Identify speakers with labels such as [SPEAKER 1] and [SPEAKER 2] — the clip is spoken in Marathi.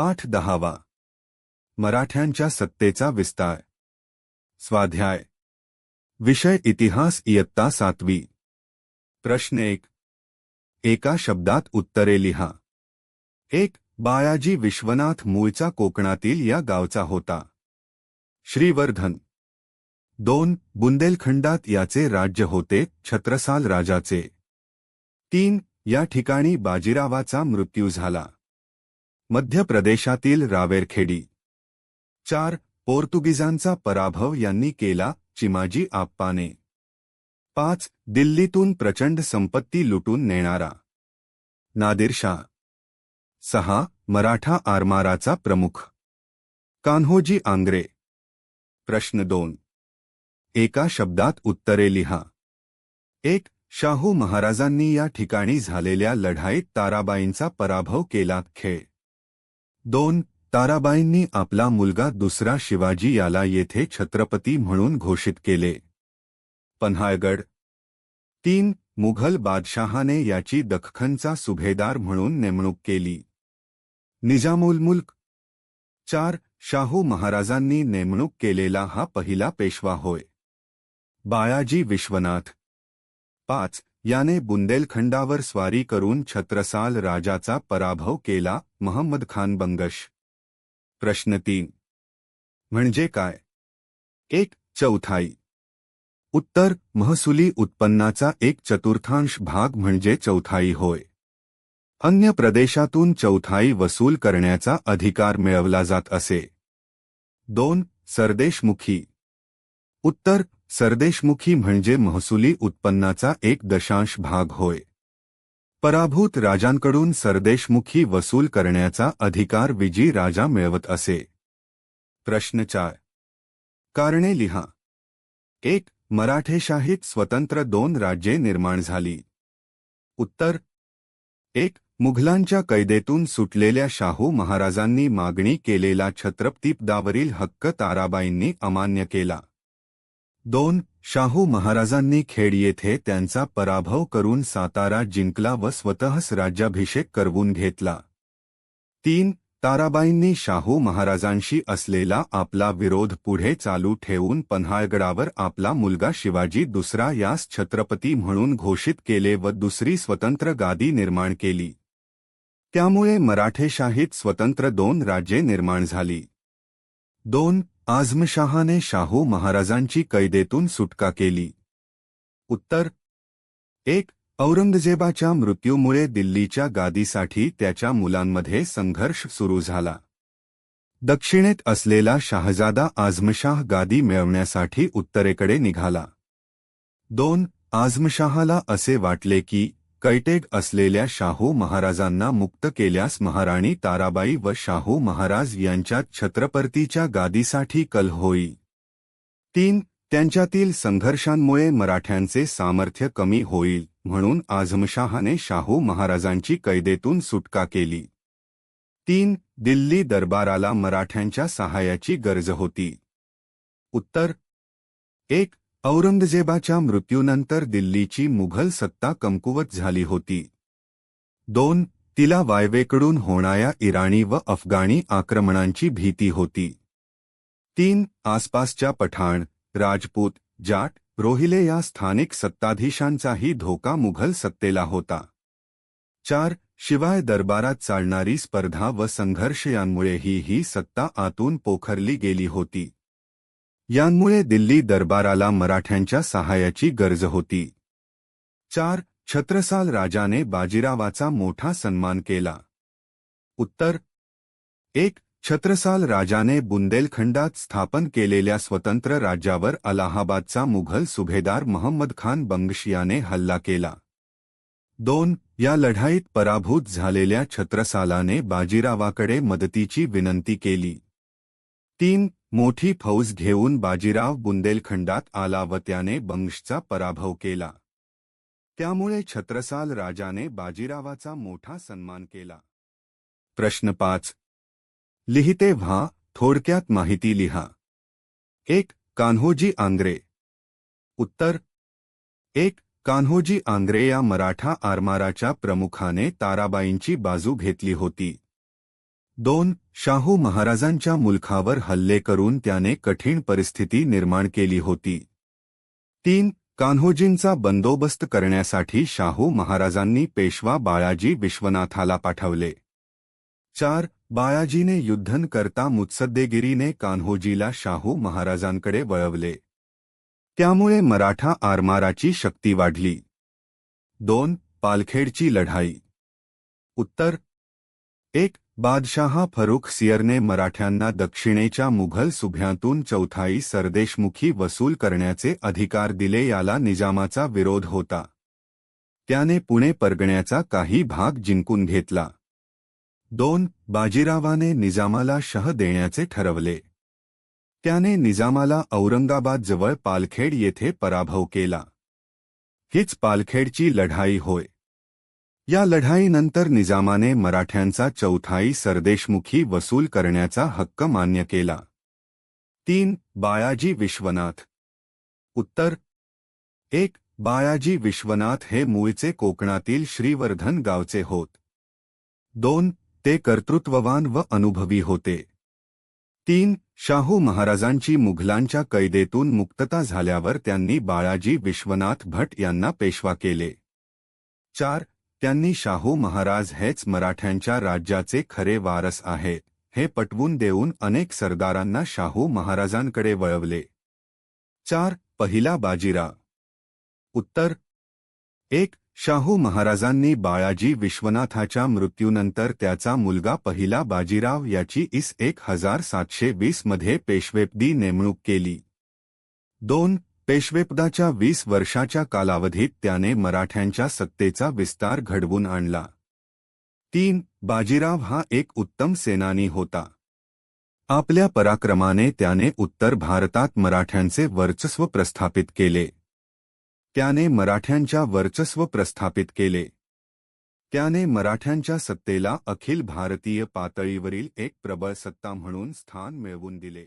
[SPEAKER 1] पाठ दहावा. मराठ्यांच्या सत्तेचा विस्तार. स्वाध्याय. विषय इतिहास इयत्ता सातवी. प्रश्न एक. एका शब्दात उत्तरे लिहा. एक बायाजी विश्वनाथ मूळचा कोकणातील या गावचा होता. श्रीवर्धन. दोन बुंदेलखंडात याचे राज्य होते छत्रसाल राजाचे. तीन या ठिकाणी बाजीरावाचा मृत्यू झाला. मध्य प्रदेशातील रावेरखेडी. चार पोर्तुगीजांचा पराभव यांनी केला चिमाजी आप्पाने. पाच दिल्लीतून प्रचंड संपत्ती लुटून नेणारा. नादिरशा सहा मराठा आरमाराचा प्रमुख. कान्होजी आंग्रे. प्रश्न दोन. एका शब्दात उत्तरे लिहा. एक शाहू महाराजांनी या ठिकाणी झालेल्या लढाईत ताराबाईंचा पराभव केला खेळ दोन ताराबाईंनी आपला मुलगा दुसरा शिवाजी याला येथे छत्रपती म्हणून घोषित केले. पन्हाळगड. तीन मुघल बादशहाने याची दख्खनचा सुभेदार म्हणून नेमणूक केली. निजामुल मुल्क चार शाहू महाराजांनी नेमणूक केलेला हा पहिला पेशवा होय. बाळाजी विश्वनाथ. पाच याने बुंदेलखंडावर स्वारी करून छत्रसाल राजाचा पराभव केला महम्मद खान बंगश. प्रश्न तीन. म्हणजे काय? एक चौथाई. उत्तर महसुली उत्पन्नाचा एक चतुर्थांश भाग म्हणजे चौथाई होय. अन्य प्रदेशातून चौथाई वसूल करण्याचा अधिकार मिळवला जात असे. दोन सरदेशमुखी. उत्तर सरदेशमुखी म्हणजे महसुली उत्पन्नाचा एक दशांश भाग होय. पराभूत राजांकडून सरदेशमुखी वसूल करण्याचा अधिकार विजी राजा मिळवत असे. प्रश्नचार कारणे लिहा. एक मराठेशाहीत स्वतंत्र दोन राज्ये निर्माण झाली. उत्तर. एक मुघलांच्या कैदेतून सुटलेल्या शाहू महाराजांनी मागणी केलेला छत्रपतीपदावरील हक्क ताराबाईंनी अमान्य केला. दोन शाहू महाराजांनी खेड येथे त्यांचा पराभव करून सातारा जिंकला व स्वतःच राज्याभिषेक करवून घेतला. तीन ताराबाईंनी शाहू महाराजांशी असलेला आपला विरोध पुढे चालू ठेवून पन्हाळगडावर आपला मुलगा शिवाजी दुसरा यास छत्रपती म्हणून घोषित केले व दुसरी स्वतंत्र गादी निर्माण केली. त्यामुळे मराठेशाहीत स्वतंत्र दोन राज्ये निर्माण झाली. दोन आझमशहाने शाहू महाराजांची कैदेतून सुटका केली. उत्तर. एक औरंगजेबाच्या मृत्यूमुळे दिल्लीच्या गादीसाठी त्याच्या मुलांमध्ये संघर्ष सुरू झाला. दक्षिणेत असलेला शाहजादा आझमशाह गादी मिळवण्यासाठी उत्तरेकडे निघाला. दोन आझमशाहाला असे वाटले की कैटेग असलेल्या शाहू महाराजांना मुक्त केल्यास महाराणी ताराबाई व शाहू महाराज यांच्यात छत्रपतीच्या गादीसाठी कल होई. तीन त्यांच्यातील संघर्षांमुळे मराठ्यांचे सामर्थ्य कमी होईल म्हणून आझमशाहाने शाहू महाराजांची कैदेतून सुटका केली. तीन दिल्ली दरबाराला मराठ्यांच्या सहाय्याची गरज होती. उत्तर एक औरंगजेबाच्या मृत्यूनंतर दिल्लीची मुघल सत्ता कमकुवत झाली होती. दोन तिला वायवेकडून होणाऱ्या इराणी व अफगाणी आक्रमणांची भीती होती. तीन आसपासच्या पठाण राजपूत जाट रोहिले या स्थानिक सत्ताधीशांचाही धोका मुघल सत्तेला होता. चार शिवाय दरबारात चालणारी स्पर्धा व संघर्ष यांमुळेही ही सत्ता आतून पोखरली गेली होती. यांमुळे दिल्ली दरबाराला मराठ्यांच्या सहाय्याची गरज होती. चार छत्रसाल राजाने बाजीरावाचा मोठा सन्मान केला. उत्तर एक छत्रसाल राजाने बुंदेलखंडात स्थापन केलेल्या स्वतंत्र राज्यावर अलाहाबादचा मुघल सुभेदार महम्मद खान बंगशियाने हल्ला केला. दोन या लढाईत पराभूत झालेल्या छत्रसालाने बाजीरावाकडे मदतीची विनंती केली. तीन मोठी फौज घेऊन बाजीराव बुंदेलखंडात आला व त्याने बंगशचा पराभव केला. त्यामुळे छत्रसाल राजाने बाजीरावाचा मोठा सन्मान केला. प्रश्न पाच. लिहिते व्हा थोडक्यात माहिती लिहा. एक कान्होजी आंग्रे. उत्तर. एक कान्होजी आंग्रे या मराठा आरमाराच्या प्रमुखाने ताराबाईंची बाजू घेतली होती. दोन शाहू महाराजांच्या मुलखावर हल्ले करून त्याने कठीण परिस्थिती निर्माण केली होती. तीन कान्होजींचा बंदोबस्त करण्यासाठी शाहू महाराजांनी पेशवा बाळाजी विश्वनाथाला पाठवले. चार बाळाजीने युद्धन करता मुत्सद्देगिरीने कान्होजीला शाहू महाराजांकडे वळवले. त्यामुळे मराठा आरमाराची शक्ती वाढली. दोन पालखेडची लढाई. उत्तर एक बादशाह फरुख सियरने मराठ्यांना दक्षिणेच्या मुघल सुभ्यातून चौथाई सरदेशमुखी वसूल करण्याचे अधिकार दिले याला निजामाचा विरोध होता. त्याने पुणे परगण्याचा काही भाग जिंकून घेतला. दोन बाजीरावाने निजामाला शह देण्याचे ठरवले. त्याने निजामाला औरंगाबादजवळ पालखेड येथे पराभव केला. हीच पालखेडची लढाई होय. या लढाईनंतर निजामाने मराठ्यांचा चौथाई सरदेशमुखी वसूल करण्याचा हक्क मान्य केला. तीन बाळाजी विश्वनाथ. उत्तर एक बाळाजी विश्वनाथ हे मूळचे कोकणातील श्रीवर्धन गावचे होत. दोन ते कर्तृत्ववान व अनुभवी होते. तीन शाहू महाराजांची मुघलांच्या कैदेतून मुक्तता झाल्यावर त्यांनी बाळाजी विश्वनाथ भट यांना पेशवा केले. चार त्यांनी शाहू महाराज हेच मराठ्यांच्या राज्याचे खरे वारस आहेत हे पटवून देऊन अनेक सरदारांना शाहू महाराजांकडे वळवले. चार पहिला बाजीराव उत्तर. एक शाहू महाराजांनी बाळाजी विश्वनाथाच्या मृत्यूनंतर त्याचा मुलगा पहिला बाजीराव याची इस एक हजार सातशे वीसमध्ये पेशवेपदी नेमणूक केली. दोन पेशवेपदाच्या वीस वर्षाच्या कालावधीत त्याने मराठ्यांच्या सत्तेचा विस्तार घडवून आणला. तीन बाजीराव हा एक उत्तम सेनानी होता. आपल्या पराक्रमाने त्याने उत्तर भारतात मराठ्यांचे वर्चस्व प्रस्थापित केले. त्याने मराठ्यांच्या वर्चस्व प्रस्थापित केले. त्याने मराठ्यांच्या सत्तेला अखिल भारतीय पातळीवरील एक प्रबळ सत्ता म्हणून स्थान मिळवून दिले.